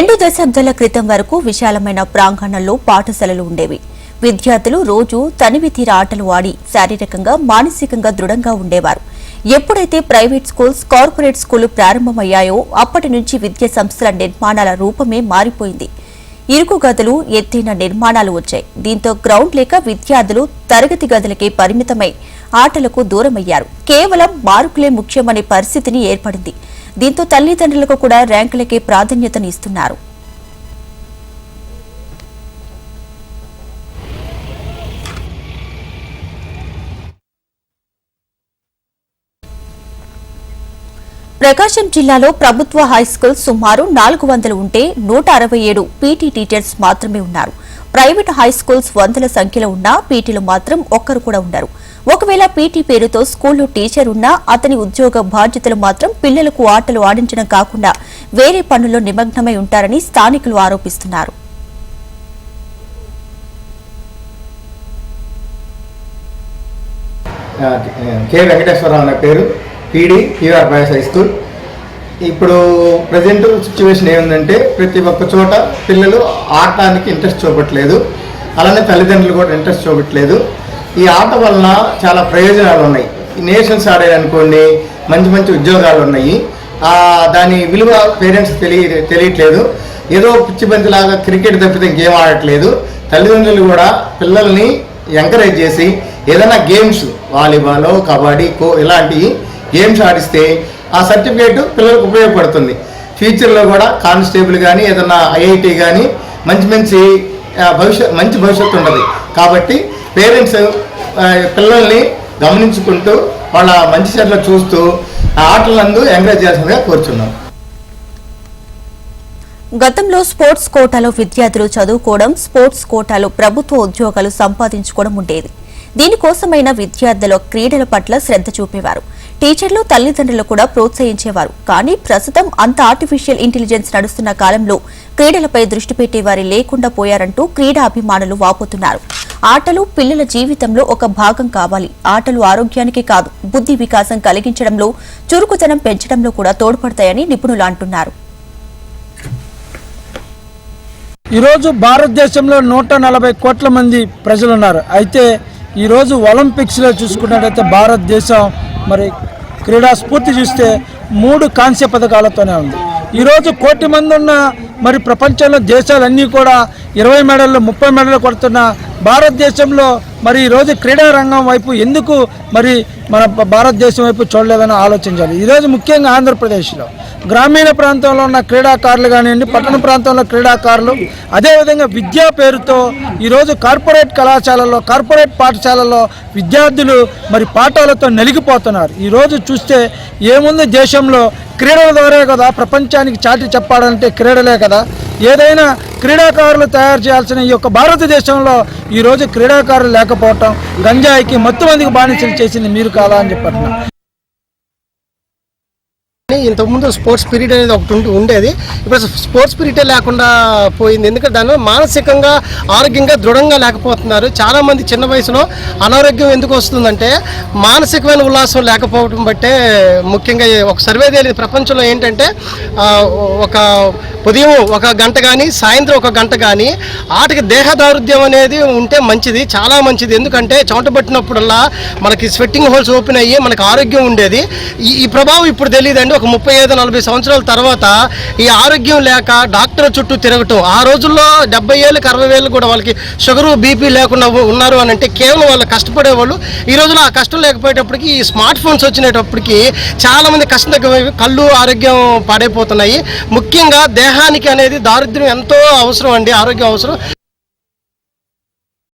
రెండు దశాబ్దాల క్రితం వరకు విశాలమైన ప్రాంగణంలో పాఠశాలలు ఉండేవి. విద్యార్థులు రోజు తనివి తీర ఆటలు ఆడి శారీరకంగా మానసికంగా దృఢంగా ఉండేవారు. ఎప్పుడైతే ప్రైవేట్ స్కూల్స్ కార్పొరేట్ స్కూళ్ళు ప్రారంభమయ్యాయో అప్పటి నుంచి విద్యా సంస్థల నిర్మాణాల రూపమే మారిపోయింది. ఇరుకు గదులు ఎత్తైన నిర్మాణాలు వచ్చాయి. దీంతో గ్రౌండ్ లేక విద్యార్థులు తరగతి గదులకే పరిమితమై ఆటలకు దూరమయ్యారు. కేవలం మార్కులే ముఖ్యమనే పరిస్థితిని ఏర్పడింది. దీంతో తల్లిదండ్రులకు కూడా ర్యాంకులకే ప్రాధాన్యతనిస్తున్నారు ప్రకాశం జిల్లాలో ప్రభుత్వ హైస్కూల్ సుమారు నాలుగు వందలు ఉంటే నూట అరవై ఏడు పీటీ టీచర్స్ మాత్రమే ఉన్నారు. ప్రైవేట్ హైస్కూల్స్ వందల సంఖ్యలో ఉన్నా పీటీలు మాత్రం ఒక్కరు కూడా ఉండరు. ఒకవేళ పీటీ పేరుతో స్కూల్లో టీచర్ ఉన్నా అతని ఉద్యోగ బాధ్యతలు మాత్రం పిల్లలకు ఆటలు ఆడించడం కాకుండా వేరే పనుల్లో నిమగ్నమై ఉంటారని స్థానికులు ఆరోపిస్తున్నారు. కె వెంకటేశ్వరరావు అనే పేరు. PD PR boys high school. ఇప్పుడు ప్రజెంట్ సిచ్యువేషన్ ఏముందంటే ప్రతి ఒక్క చోట పిల్లలు ఆడటానికి ఇంట్రెస్ట్ చూపట్లేదు. అలానే తల్లిదండ్రులు కూడా ఇంట్రెస్ట్ చూపట్లేదు. ఈ ఆట వలన చాలా ప్రయోజనాలు ఉన్నాయి. ఈ నేషన్స్ ఆడారనుకోండి మంచి మంచి ఉద్యోగాలు ఉన్నాయి. దాని విలువ పేరెంట్స్ తెలియ తెలియట్లేదు. ఏదో పిచ్చి బంతిలాగా క్రికెట్ తప్పితే ఇంకేం ఆడట్లేదు. తల్లిదండ్రులు కూడా పిల్లల్ని ఎంకరేజ్ చేసి ఏదైనా గేమ్స్ వాలీబాల్ కబడ్డీ ఖో ఇలాంటి గేమ్స్ ఆడిస్తే ఆ సర్టిఫికేట్ పిల్లలకు ఉపయోగపడుతుంది. ఫ్యూచర్లో కూడా కానిస్టేబుల్ కానీ ఏదైనా ఐఐటి కానీ మంచి మంచి భవిష్యత్ మంచి భవిష్యత్తు ఉండదు కాబట్టి పేరెంట్స్ పిల్లల్ని గమనించుకుంటూ వాళ్ళ మంచి చెడ్ల చూస్తూ ఆటలందు ఎంకరేజ్ చేయాల్సిందిగా కోరుచున్నాం. గతంలో స్పోర్ట్స్ కోటాలో విద్యార్థులు చదువుకోవడం స్పోర్ట్స్ కోటాలో ప్రభుత్వ ఉద్యోగాలు సంపాదించుకోవడం ఉండేది. దీనికోసమైన విద్యార్థుల క్రీడల పట్ల శ్రద్ధ చూపేవారు. టీచర్లు తల్లిదండ్రులు కూడా ప్రోత్సహించేవారు. కానీ ప్రస్తుతం అంత ఆర్టిఫిషియల్ ఇంటెలిజెన్స్ నడుస్తున్న కాలంలో క్రీడలపై దృష్టి పెట్టేవారి లేకుండా పోయారంటూ క్రీడా అభిమానులు వాపోతున్నారు. ఆటలు పిల్లల జీవితంలో ఒక భాగం కావాలి. ఆటలు ఆరోగ్యానికి కాదు బుద్ధి వికాసం కలిగించడంలో చురుకుతనం పెంచడంలో కూడా తోడ్పడతాయని నిపుణులు అంటున్నారు. ఈరోజు భారతదేశంలో నూట నలభై కోట్ల మంది ప్రజలు ఉన్నారు అయితే ఈరోజు ఒలింపిక్స్లో చూసుకున్నట్టయితే భారతదేశం మరి క్రీడా స్ఫూర్తి చూస్తే మూడు కాంస్య పథకాలతోనే ఉంది. ఈరోజు కోటి మంది ఉన్న మరి ప్రపంచంలో దేశాలన్నీ కూడా ఇరవై మెడల్లో ముప్పై మెడలు కొడుతున్న భారతదేశంలో మరి ఈరోజు క్రీడా రంగం వైపు ఎందుకు మరి మన భారతదేశం వైపు చూడలేదని ఆలోచించాలి? ఈరోజు ముఖ్యంగా ఆంధ్రప్రదేశ్లో గ్రామీణ ప్రాంతంలో ఉన్న క్రీడాకారులు కానివ్వండి పట్టణ ప్రాంతంలో క్రీడాకారులు అదేవిధంగా విద్యా పేరుతో ఈరోజు కార్పొరేట్ కళాశాలల్లో కార్పొరేట్ పాఠశాలల్లో విద్యార్థులు మరి పాఠాలతో నలిగిపోతున్నారు. ఈరోజు చూస్తే ఏముంది దేశంలో క్రీడల ద్వారా కదా ప్రపంచానికి చాటి చెప్పాలంటే క్రీడలే కదా. ఏదైనా క్రీడాకారులు తయారు చేయాల్సిన ఈ యొక్క భారతదేశంలో ఈరోజు క్రీడాకారులు లేకపోవటం గంజాయికి మత్తు మందికి బానిసలు చేసింది మీరు కాదా అని చెప్పంటున్నా ఇంతకుముందు స్పోర్ట్స్ పీరియడ్ అనేది ఒకటి ఉండేది. ఇప్పుడు స్పోర్ట్స్ పీరియడే లేకుండా పోయింది. ఎందుకంటే దానిలో మానసికంగా ఆరోగ్యంగా దృఢంగా లేకపోతున్నారు. చాలామంది చిన్న వయసులో అనారోగ్యం ఎందుకు వస్తుందంటే మానసికమైన ఉల్లాసం లేకపోవడం బట్టే ముఖ్యంగా ఒక సర్వే తేలింది. ప్రపంచంలో ఏంటంటే ఒక ఉదయం ఒక గంట కానీ సాయంత్రం ఒక గంట కానీ ఆటకి దేహదారుద్యం అనేది ఉంటే మంచిది చాలా మంచిది. ఎందుకంటే చోట పట్టినప్పుడల్లా మనకి స్వెట్టింగ్ హోల్స్ ఓపెన్ అయ్యి మనకి ఆరోగ్యం ఉండేది. ఈ ఈ ప్రభావం ఇప్పుడు తెలియదండి. ఒక ముప్పై ఐదు నలభై సంవత్సరాల తర్వాత ఈ ఆరోగ్యం లేక డాక్టర్ చుట్టూ తిరగటం ఆ రోజుల్లో డెబ్బై ఏళ్ళకి అరవై వేలు కూడా వాళ్ళకి షుగరు బీపీ లేకుండా ఉన్నారు అని అంటే కేవలం వాళ్ళు కష్టపడేవాళ్ళు. ఈ రోజులో ఆ కష్టం లేకపోయేటప్పటికి ఈ స్మార్ట్ ఫోన్స్ వచ్చినప్పటికీ చాలామంది కష్టం కళ్ళు ఆరోగ్యం పాడైపోతున్నాయి. ముఖ్యంగా దేహానికి అనేది దారిద్ర్యం ఎంతో అవసరం అండి ఆరోగ్యం అవసరం.